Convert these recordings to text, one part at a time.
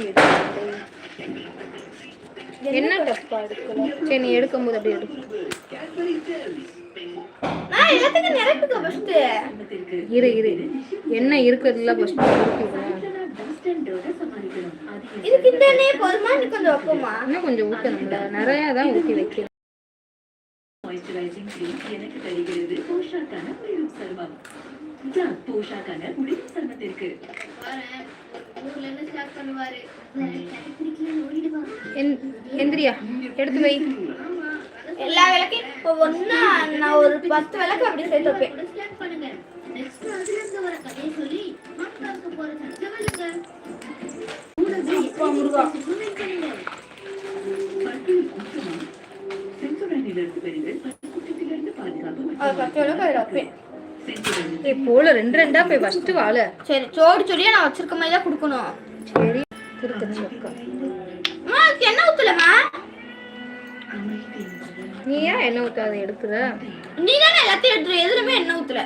எப்படி எடுக்கிறது? என்ன டப்பா எடுக்கல சரி நீ எடுக்கும்போது அப்படியே எடு. நான் எல்லாத்துக்கும் நிரப்புக்க ஃபர்ஸ்ட் இரு இரு. என்ன இருக்கிறதுல ஃபர்ஸ்ட் இன்னும் கொஞ்சம் ஊற்றணும்ல நிறையா தான் ஊற்றி வைக்கணும். மாய்ஸ்சரைசிங் கிரீம் எனக்கு தருகிறது. போஷாக்கான குளிரும் ஜான் போஷாக்கான குளிரும் சருமத்திற்கு எந்திரியா எடுத்து வை. எல்லா விளக்கையும் இப்போ ஒண்ணா நான் ஒரு பத்து விளக்கு அப்படி சேர்த்து வைப்பேன். போல ரெண்டு ரெண்டா போய் ஃபர்ஸ்ட் வாழ. சரி சோடி சோடியா நான் வச்சிருக்க மாதிரி தான் கொடுக்கணும். சரி திருத்தச்சு அக்கா என்ன ஊத்தலமா நீ ஏன் என்ன ஊற்றாத எடுக்கிற நீ தானே எல்லாத்தையும் எடுத்துரு எதுலுமே என்ன ஊத்தல.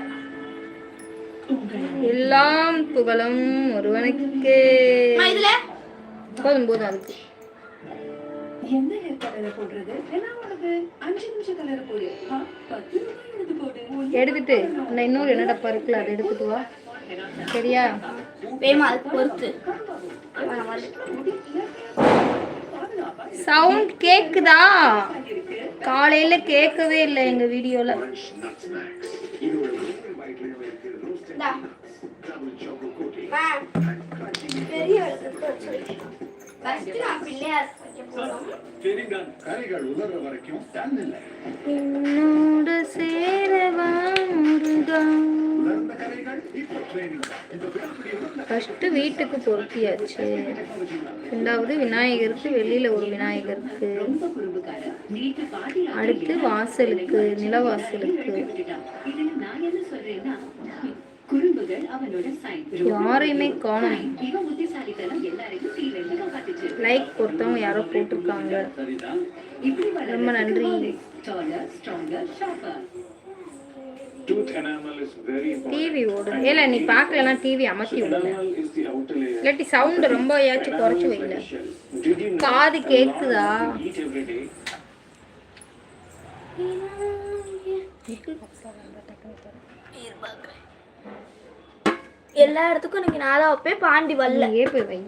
எல்லாம் புகழும் ஒருவனுக்கு. இதுல? போதும் போதும் அதுக்கு. எந்த ஹேர் கலரை போடுறது? என்ன உனக்கு அஞ்சு நிமிஷம் கலரை போடு பத்து ரூபாய் எடுத்து போடு. எடுத்துட்டு அந்த இன்னொரு என்ன டப்பா இருக்குல்ல அதை எடுத்துட்டு வா. சரியா? வேமா அதுக்கு பொறுத்து. சவுண்ட் கேக்குதா? காலையில கேட்கவே இல்லை எங்க வீடியோல. பெரிய நான் பிள்ளையார் கரைகள் உதற வரைக்கும் தன் இல்லை. என்னோடு சேரவா முருகா உலர்ந்த கரைகள் இப்போ ட்ரைனிங் இந்த வேலைப்படி உலர்ந்த ஃபர்ஸ்ட் வீட்டுக்கு பொருத்தியாச்சு. ரெண்டாவது விநாயகருக்கு வெளியில ஒரு விநாயகருக்கு. அடுத்து வாசலுக்கு நிலவாசலுக்கு. அவனோட சைன் யாரையுமே காணும். இவன் புத்திசாலித்தனம் எல்லாரையும் தீவிரம் காப்பாத்துச்சு லைக் பொறுத்தவங்க யாரோ போட்டிருக்காங்க. இப்படி ரொம்ப நன்றி. Stronger sharper. டிவி ஓடுது. ஏல நீ பார்க்கலன்னா டிவி அமர்த்தி விடுங்க. இல்லாட்டி சவுண்ட் ரொம்ப ஏதாச்சும் குறைச்சு வைக்கல காது கேக்குதா? day? எல்லா இடத்துக்கும் இன்னைக்கு நான் தான் வைப்பேன் பாண்டி வரல. நீயே போய் வை.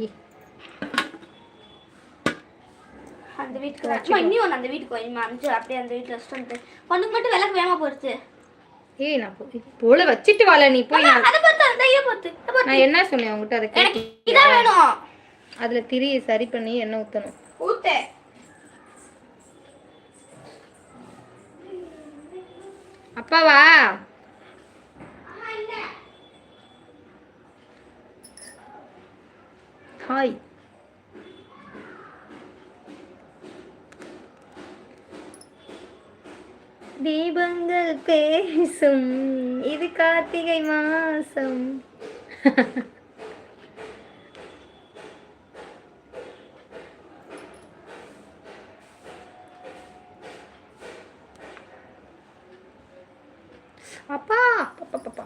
அந்த வீட்டுக்கு வா. அம்மா, இன்னும் ஒன்று அந்த வீட்டுக்கு வை. அஞ்சு அப்படியே அந்த வீட்டில் வச்சுட்டு வந்து பொண்ணுக்கு மட்டும் விளக்கு வேகமா போறது ஏய் நான் போல வச்சிட்டு வாழ நீ போய் நான் அதை பார்த்து அந்த ஐயா பார்த்து. நான் என்ன சொன்னேன் உங்ககிட்ட அதை எனக்கு இதான் வேணும். அதுல திரி சரி பண்ணி எண்ணெய் ஊத்தணும். ஊத்து. அப்பாவா? ஹாய் தீபங்கள் பேசும் இது கார்த்திகை மாசம் அப்பா அப்பா அப்பா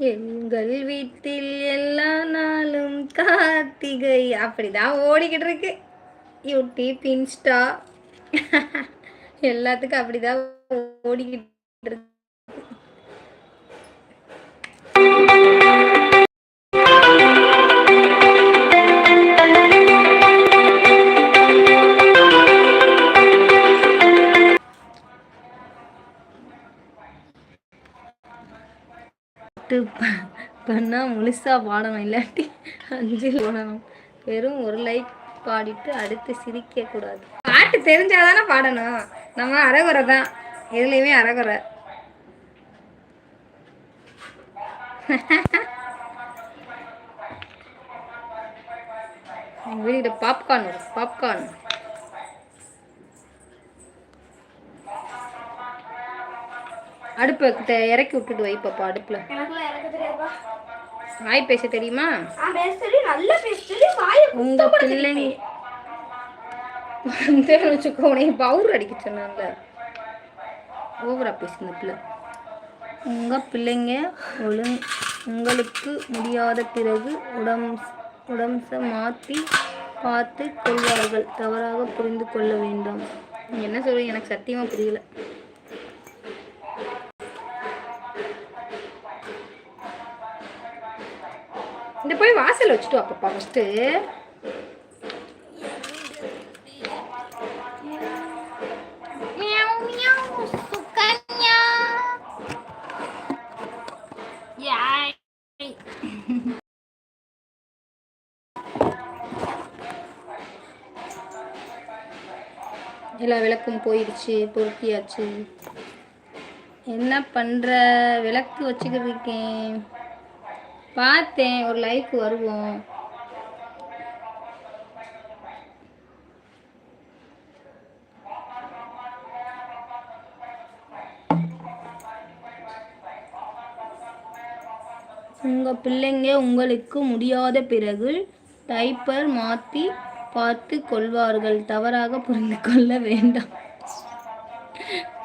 எங்கள் வீட்டில் எல்லா நாளும் கார்த்திகை. அப்படிதான் ஓடிக்கிட்டு இருக்கு யூடியூப் இன்ஸ்டா எல்லாத்துக்கும் அப்படிதான் ஓடிக்கிட்டு இருக்கு பாட்டு பண்ணால் பண்ணா முழுசா பாடணும் இல்லாட்டி அஞ்சு போடணும். வெறும் ஒரு லைக் பாடிட்டு அடுத்து சிரிக்க கூடாது. பாட்டு தெரிஞ்சாதானே பாடணும். நம்ம அறகுறை தான். எதுலேயுமே அறகுறை. எங்கள் வீட்டுக்கிட்ட பாப்கார்ன் பாப்கார்ன் அடுப்பை கிட்ட இறக்கி விட்டுட்டு வை பாப்பா அடுப்பில். வாய் பேச தெரியுமா? உங்க பிள்ளைங்க. வந்து வச்சுக்கோ உனைய பவுர் அடிக்க சொன்னாங்க ஓவரா பேசுன பிள்ளை. உங்க பிள்ளைங்க ஒழுங்கு உங்களுக்கு முடியாத பிறகு உடம் உடம்ச மாற்றி பார்த்து கொள்வார்கள். தவறாக புரிந்து கொள்ள வேண்டாம். என்ன சொல்றீங்க எனக்கு சத்தியமாக புரியல. போய் வாசல் வச்சுட்டு வா பாப்பா ஃபஸ்ட்டு எல்லா விளக்கும் போயிடுச்சு பொருத்தியாச்சு. என்ன பண்ணுற விளக்கு வச்சுக்கிட்டு இருக்கேன். பார்த்தேன் ஒரு லைக் வருவோம். உங்கள் பிள்ளைங்க உங்களுக்கு முடியாத பிறகு டைப்பர் மாற்றி பார்த்து கொள்வார்கள். தவறாக புரிந்து கொள்ள வேண்டாம்.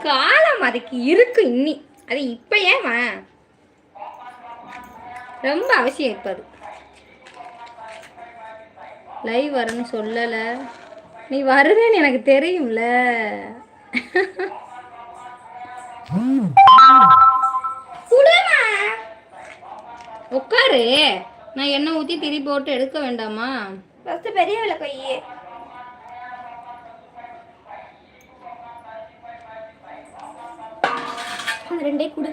காலம் அதுக்கு இருக்கு இன்னி அது இப்போ ஏன் ரொம்ப அவசியம் இப்போ அது லைவ் வரேன்னு சொல்லலை. நீ வருவேன்னு எனக்கு தெரியும்ல. உட்காரு. நான் எண்ணெய் ஊற்றி திரி போட்டு எடுக்க வேண்டாமா? ஃபஸ்ட்டு பெரிய வேலை வை அது ரெண்டே கொடு.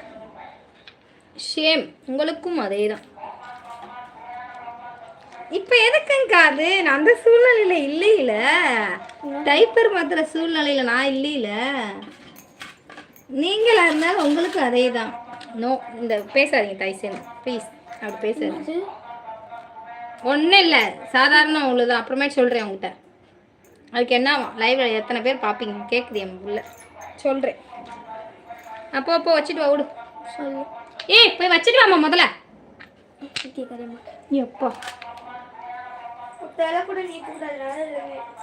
ஷேம் உங்களுக்கும் அதே தான் இப்போ எதுக்குங்க அது? நான் அந்த சூழ்நிலையில இல்லையில. டைப்பர் மாத்திர சூழ்நிலையில நான் இல்லையில. நீங்களா இருந்தாலும் உங்களுக்கு அதே தான் நோ இந்த பேசாதீங்க டைசன் ப்ளீஸ் அப்படி பேசாதீங்க. ஒன்றும் இல்லை. சாதாரண உள்ளது அப்புறமேட்டு சொல்கிறேன் உங்ககிட்ட. அதுக்கு என்னவா லைவில் எத்தனை பேர் பார்ப்பீங்க கேட்குது என் உள்ள. சொல்கிறேன் அப்போ அப்போ வச்சுட்டு வா விடு சொல்லு. ஏய் போய் வச்சுட்டு வாமா முதல்ல. எப்பா?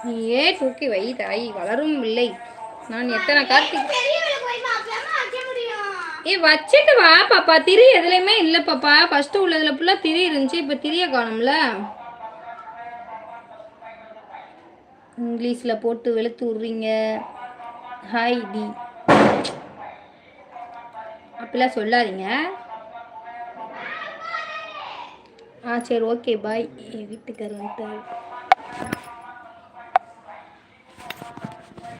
நீயே தூக்கி வை தாய். வளரும் இல்லை. நான் எத்தனை கார்த்திக் ஏ வச்சுட்டு வா பாப்பா. திரி எதுலையுமே இல்லை பாப்பா. ஃபர்ஸ்ட் உள்ளதுல ஃபுல்லாக திரி இருந்துச்சு இப்போ திரிய காணும்ல. இங்கிலீஷில் போட்டு வெளுத்து விட்றீங்க. ஹாய் டி அப்படிலாம் சொல்லாதீங்க. ஆ சரி ஓகே பாய். என் வீட்டுக்காரர் வந்துட்டாரு.